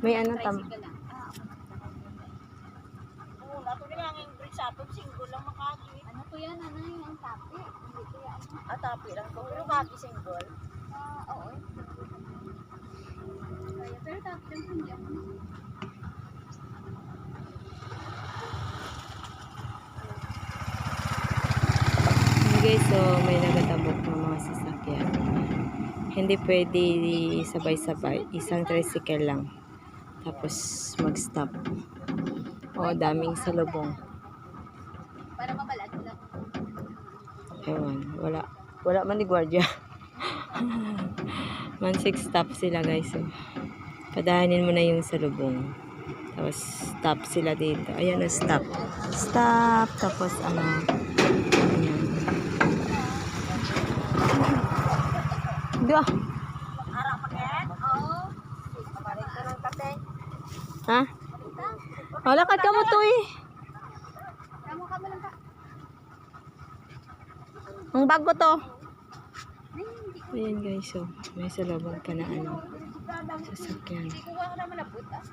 May ano tam. Ah, Oo, nato na nga ang bridge sa atong single lang makaki. ano to yan, ano yung ang tapi? Hindi ko yan. Ah, tapi lang to. Pero kaki single. Ah, oo. Pero tapi lang po hindi ako. Okay, so may nagatabok. Hindi pwede sabay-sabay. Isang tricycle lang. Tapos mag-stop. O, daming salubong. Para mabalad lang. Ewan, wala. Wala man ni gwardiya. man six stop sila guys. So, padahanin mo na yung salubong. Tapos stop sila dito. Ayan na stop. Stop. Tapos ano. Ayan. Hindi ah. Harap paket. Oo. Kaparin ko ng kate. Ha? Oh, lakad ka mo to eh. Ka ba ka? Ang bago to. Ayan guys, so may salubong pa na ano. Sasakyan. Hindi ko wala naman nabut ah.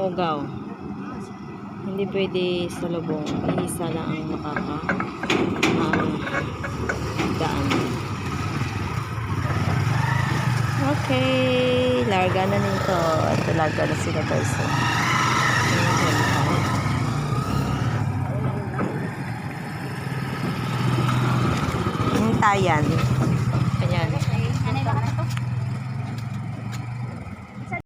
Umuugaw. Hindi pwede sa lubong. Isa lang ang makaka ah, daan. Okay. Larga na nito. Ito larga na sila guys. So. Hintayan.